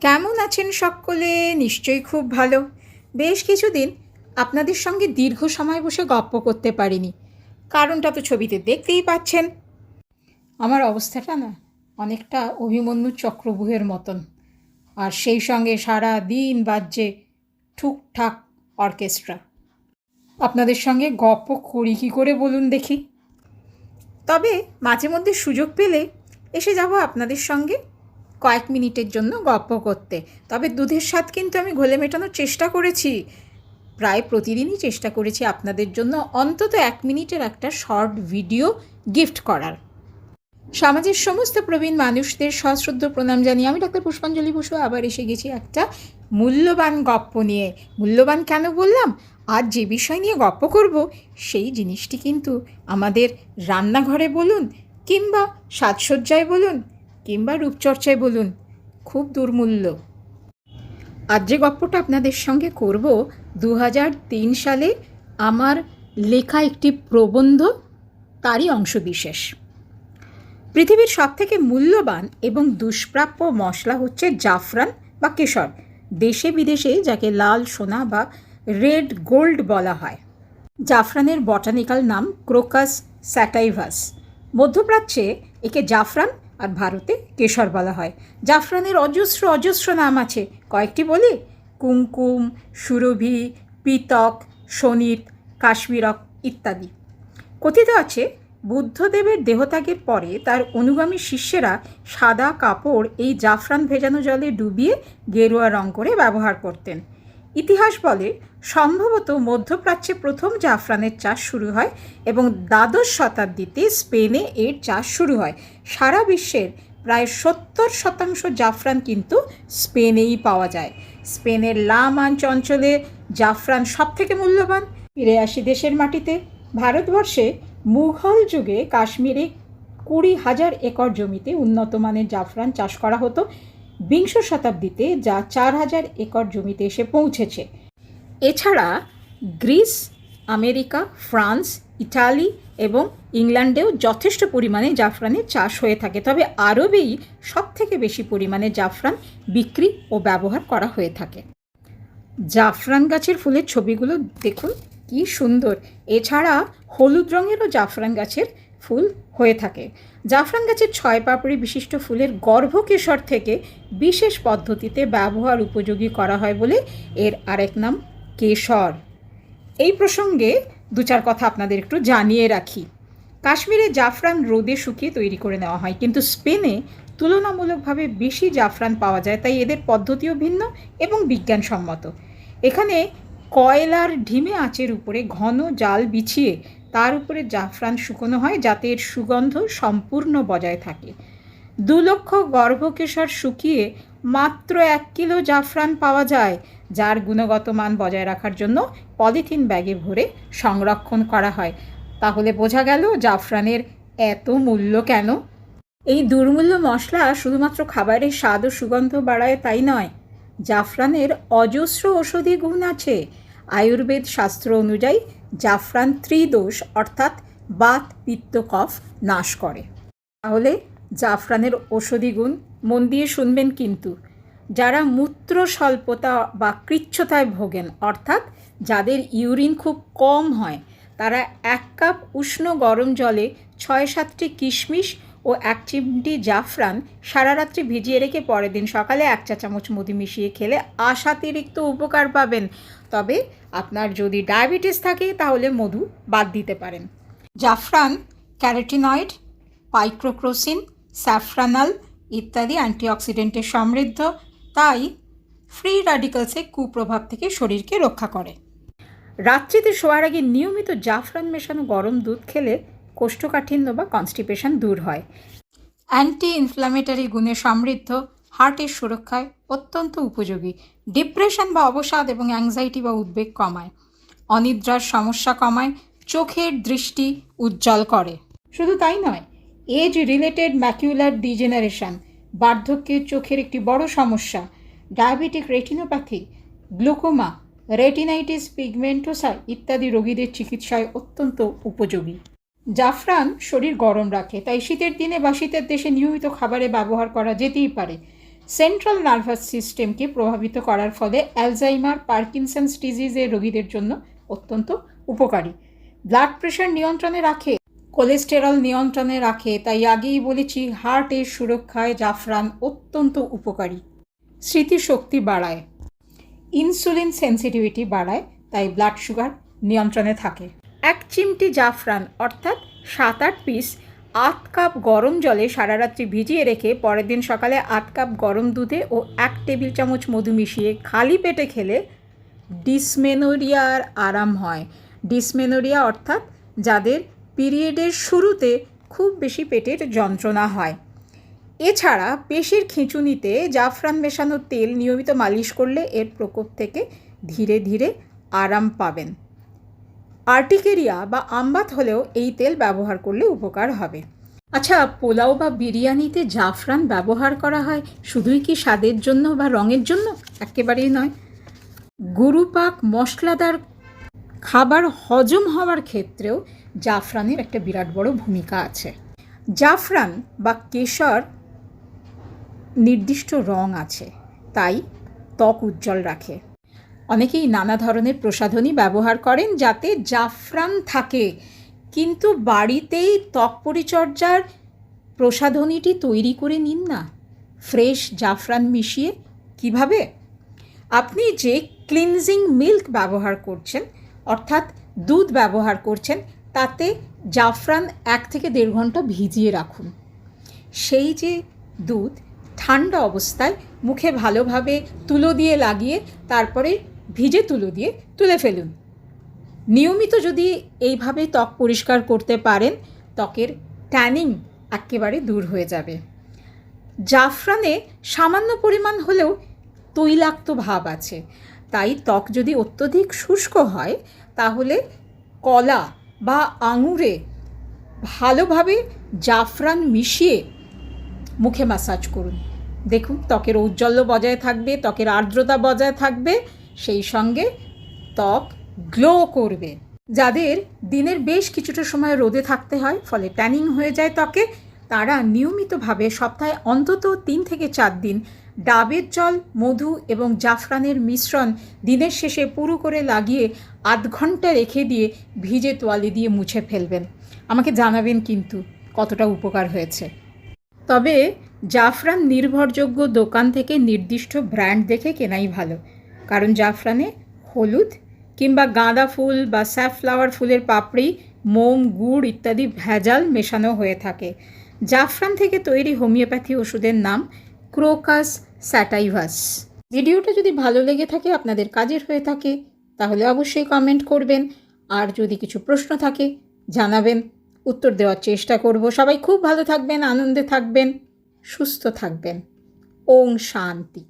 কেমন আছেন সকলে? নিশ্চয়ই খুব ভালো। বেশ কিছুদিন আপনাদের সঙ্গে দীর্ঘ সময় বসে গপ্প করতে পারিনি। কারণটা তো ছবিতে দেখতেই পাচ্ছেন। আমার অবস্থাটা না অনেকটা অভিমন্যু চক্রবুহের মতন। আর সেই সঙ্গে সারা দিন বাজছে ঠুকঠাক অর্কেস্ট্রা। আপনাদের সঙ্গে গপ্প করি কী করে বলুন দেখি। তবে মাঝে মধ্যে সুযোগ পেলে এসে যাব আপনাদের সঙ্গে। কয়েক মিনিটের জন্য গপ্প করতে। তবে দুধের স্বাদ কিন্তু আমি ঘোলে মেটানোর চেষ্টা করেছি। প্রায় প্রতিদিনই চেষ্টা করেছি আপনাদের জন্য অন্তত এক মিনিটের একটা শর্ট ভিডিও গিফট করার। সমাজের সমস্ত প্রবীণ মানুষদের সশ্রদ্ধ প্রণাম জানিয়ে আমি ডাক্তার পুষ্পাঞ্জলি বসু আবার এসে গেছি একটা মূল্যবান গপ্প নিয়ে। মূল্যবান কেন বললাম? আজ যে বিষয় নিয়ে গপ্প করব, সেই জিনিসটি কিন্তু আমাদের রান্নাঘরে বলুন কিংবা সাজসজ্জায় বলুন কিংবা রূপচর্চায় বলুন, খুব দুর্মূল্য। আজ যে গপ্পটা আপনাদের সঙ্গে করব দু সালে আমার লেখা একটি প্রবন্ধ, তারই অংশবিশেষ। পৃথিবীর সবথেকে মূল্যবান এবং দুষ্প্রাপ্য মশলা হচ্ছে জাফরান বা কেশর, দেশে বিদেশে যাকে লাল সোনা বা রেড গোল্ড বলা হয়। জাফরানের বটানিক্যাল নাম ক্রোকাস স্যাটাইভাস। মধ্যপ্রাচ্যে একে জাফরান আর ভারতে কেশর বলা হয়। জাফরানের অজস্র অজস্র নাম আছে। কয়েকটি বলি? কুমকুম, সুরভি, পিতক সনিত কাশ্মীরক ইত্যাদি। কথিত আছে, বুদ্ধদেবের দেহত্যাগের পরে তার অনুগামী শিষ্যেরা সাদা কাপড় এই জাফরান ভেজানো জলে ডুবিয়ে গেরুয়া রং করে ব্যবহার করতেন। ইতিহাস বলে সম্ভবত মধ্যপ্রাচ্যে প্রথম জাফরানের চাষ শুরু হয় এবং দ্বাদশ শতাব্দীতে স্পেনে এর চাষ শুরু হয়। সারা বিশ্বের প্রায় সত্তর শতাংশ জাফরান কিন্তু স্পেনেই পাওয়া যায়। স্পেনের লা মাঞ্চ অঞ্চলে জাফরান সবথেকে মূল্যবান। ফিরে আসি দেশের মাটিতে। ভারতবর্ষে মুঘল যুগে কাশ্মীরে কুড়ি হাজার একর জমিতে উন্নত মানের জাফরান চাষ করা হতো। বিংশ শতাব্দীতে যা চার হাজার একর জমিতে এসে পৌঁছেছে। এছাড়া গ্রিস, আমেরিকা, ফ্রান্স, ইটালি এবং ইংল্যান্ডেও যথেষ্ট পরিমাণে জাফরানের চাষ হয়ে থাকে। তবে আরবেই সব থেকে বেশি পরিমাণে জাফরান বিক্রি ও ব্যবহার করা হয়ে থাকে। জাফরান গাছের ফুলের ছবিগুলো দেখুন, কি সুন্দর। এছাড়া হলুদ রঙেরও জাফরান গাছের ফুল হয়ে থাকে। জাফরান গাছের ছয় পাপড়ি বিশিষ্ট ফুলের গর্ভকেশর থেকে বিশেষ পদ্ধতিতে ব্যবহার উপযোগী করা হয় বলে এর আরেক নাম কেশর। এই প্রসঙ্গে দু চার কথা আপনাদের একটু জানিয়ে রাখি। কাশ্মীরে জাফরান রোদে শুকিয়ে তৈরি করে নেওয়া হয়, কিন্তু স্পেনে তুলনামূলকভাবে বেশি জাফরান পাওয়া যায়, তাই এদের পদ্ধতিও ভিন্ন এবং বিজ্ঞানসম্মত। এখানে কয়লার ঢিমে আঁচের উপরে ঘন জাল বিছিয়ে তার উপরে জাফরান শুকনো হয় যাতে এর সুগন্ধ সম্পূর্ণ বজায় থাকে। দু লক্ষ গর্ভকেশর শুকিয়ে মাত্র এক কিলো জাফরান পাওয়া যায়, যার গুণগত মান বজায় রাখার জন্য পলিথিন ব্যাগে ভরে সংরক্ষণ করা হয়। তাহলে বোঝা গেল জাফরানের এত মূল্য কেন? এই দুর্মূল্য মশলা শুধুমাত্র খাবারের স্বাদ ও সুগন্ধ বাড়ায় তাই নয়, জাফরানের অজস্র ঔষধি গুণ আছে। আয়ুর্বেদ শাস্ত্র অনুযায়ী জাফরান ত্রিদোষ অর্থাৎ বাত পিত্ত কফ নাশ করে। তাহলে জাফরানের ঔষধি গুণ মন দিয়ে শুনবেন কিন্তু। যারা মূত্র স্বল্পতা বা কৃচ্ছতায় ভোগেন, অর্থাৎ যাদের ইউরিন খুব কম হয়, তারা এক কাপ উষ্ণ গরম জলে ছয় সাতটি কিশমিশ ও এক চিমটি জাফরান সারা রাত্রি ভিজিয়ে রেখে পরের দিন সকালে এক চা চামচ মধু মিশিয়ে খেলে আশাতিরিক্ত উপকার পাবেন। তবে আপনার যদি ডায়াবেটিস থাকে, তাহলে মধু বাদ দিতে পারেন। জাফরান, ক্যারেটিনয়েড, পাইক্রোক্রোসিন, স্যাফরানাল ইত্যাদি অ্যান্টিঅক্সিডেন্টে সমৃদ্ধ। তাই ফ্রি রাডিক্যালসের কুপ্রভাব থেকে শরীরকে রক্ষা করে। রাত্রিতে শোয়ার আগে নিয়মিত জাফরান মেশানো গরম দুধ খেলে কোষ্ঠকাঠিন্য বা কনস্টিপেশন দূর হয়। অ্যান্টি ইনফ্ল্যামেটারি গুণে সমৃদ্ধ, হার্টের সুরক্ষায় অত্যন্ত উপযোগী। ডিপ্রেশন বা অবসাদ এবং অ্যাংজাইটি বা উদ্বেগ কমায়। অনিদ্রার সমস্যা কমায়, চোখের দৃষ্টি উজ্জ্বল করে। শুধু তাই নয় এজ রিলেটেড ম্যাকিউলার ডিজেনারেশন বার্ধক্যের চোখের একটি বড় সমস্যা। Diabetic retinopathy glaucoma retinitis pigmentosa ইত্যাদি রোগীদের চিকিৎসায় অত্যন্ত উপযোগী। জাফরান শরীর গরম রাখে, তাই শীতের দিনে বা শীতের দেশে নিয়মিত খাবারে ব্যবহার করা যেতেই পারে। সেন্ট্রাল নার্ভাস সিস্টেমকে প্রভাবিত করার ফলে অ্যালজাইমার, পার্কিনসন্স ডিজিজের রোগীদের জন্য অত্যন্ত উপকারী। ব্লাড প্রেশার নিয়ন্ত্রণে রাখে, কোলেস্টেরল নিয়ন্ত্রণে রাখে, তাই আগেই বলেছি হার্টের সুরক্ষায় জাফরান অত্যন্ত উপকারী। স্মৃতিশক্তি বাড়ায়, ইনসুলিন সেন্সিটিভিটি বাড়ায়, তাই ব্লাড সুগার নিয়ন্ত্রণে থাকে। এক চিমটি জাফরান, অর্থাৎ সাত আট পিস আধ কাপ গরম জলে সারা রাত্রি ভিজিয়ে রেখে পরের দিন সকালে আধ কাপ গরম দুধে ও এক টেবিল চামচ মধু মিশিয়ে খালি পেটে খেলে ডিসমেনোরিয়ার আরাম হয়। ডিসমেনোরিয়া অর্থাৎ যাদের পিরিয়ডের শুরুতে খুব বেশি পেটের যন্ত্রণা হয়। এছাড়া পেশির খিঁচুনিতে জাফরান মেশানো তেল নিয়মিত মালিশ করলে এর প্রকোপ থেকে ধীরে ধীরে আরাম পাবেন। আর্টিকেরিয়া বা আমবাত হলেও এই তেল ব্যবহার করলে উপকার হবে। আচ্ছা পোলাও বা বিরিয়ানিতে জাফরান ব্যবহার করা হয় শুধুই কি স্বাদের জন্য বা রঙের জন্য? একেবারেই নয়। গুরুপাক মশলাদার খাবার হজম হওয়ার ক্ষেত্রেও জাফরানের একটা বিরাট বড় ভূমিকা আছে। জাফরান বা কেশর নির্দিষ্ট রং আছে, তাই ত্বক উজ্জ্বল রাখে। অনেকেই নানা ধরনের প্রসাধনী ব্যবহার করেন যাতে জাফরান থাকে। কিন্তু বাড়িতেই ত্বক পরিচর্যার প্রসাধনীটি তৈরি করে নিন না। ফ্রেশ জাফরান মিশিয়ে কীভাবে? আপনি যে ক্লিনজিং মিল্ক ব্যবহার করছেন, অর্থাৎ দুধ ব্যবহার করছেন, তাতে জাফরান এক থেকে দেড় ঘণ্টা ভিজিয়ে রাখুন। সেই যে দুধ ঠান্ডা অবস্থায় মুখে ভালোভাবে তুলো দিয়ে লাগিয়ে তারপরে ভিজে তুলো দিয়ে তুলে ফেলুন। নিয়মিত যদি এইভাবে ত্বক পরিষ্কার করতে পারেন, ত্বকের ট্যানিং একেবারে দূর হয়ে যাবে। জাফরানে সামান্য পরিমাণ হলেও তৈলাক্ত ভাব আছে। তাই ত্বক যদি অত্যধিক শুষ্ক হয়, তাহলে কলা বা আঙুরে ভালোভাবে জাফরান মিশিয়ে মুখে ম্যাসাজ করুন। দেখুন, ত্বকের ঔজ্জ্বল্য বজায় থাকবে, ত্বকের আর্দ্রতা বজায় থাকবে সেই সঙ্গে ত্বক গ্লো করবে। যাদের দিনের বেশ কিছুটা সময় রোদে থাকতে হয়, ফলে ট্যানিং হয়ে যায় ত্বকে, তারা নিয়মিতভাবে সপ্তাহে অন্তত তিন থেকে চার দিন ডাবের জল, মধু এবং জাফরানের মিশ্রণ দিনের শেষে পুরো করে লাগিয়ে আধ ঘণ্টা রেখে দিয়ে ভিজে তোয়ালে দিয়ে মুছে ফেলবেন। আমাকে জানাবেন কিন্তু কতটা উপকার হয়েছে। তবে জাফরান নির্ভরযোগ্য দোকান থেকে নির্দিষ্ট ব্র্যান্ড দেখে কেনাই ভালো। কারণ জাফরানে হলুদ কিংবা গাঁদা ফুল বা স্যাফ্লাওয়ার ফুলের পাপড়ি, মোম, গুড় ইত্যাদি ভেজাল মেশানো হয়ে থাকে। জাফরান থেকে তৈরি হোমিওপ্যাথি ওষুধের নাম ক্রোকাস স্যাটাইভাস। ভিডিওটা যদি ভালো লেগে থাকে, আপনাদের কাজের হয়ে থাকে, তাহলে অবশ্যই কমেন্ট করবেন। আর যদি কিছু প্রশ্ন থাকে, জানাবেন। উত্তর দেওয়ার চেষ্টা করব। সবাই খুব ভালো থাকবেন, আনন্দে থাকবেন, সুস্থ থাকবেন। ওং শান্তি।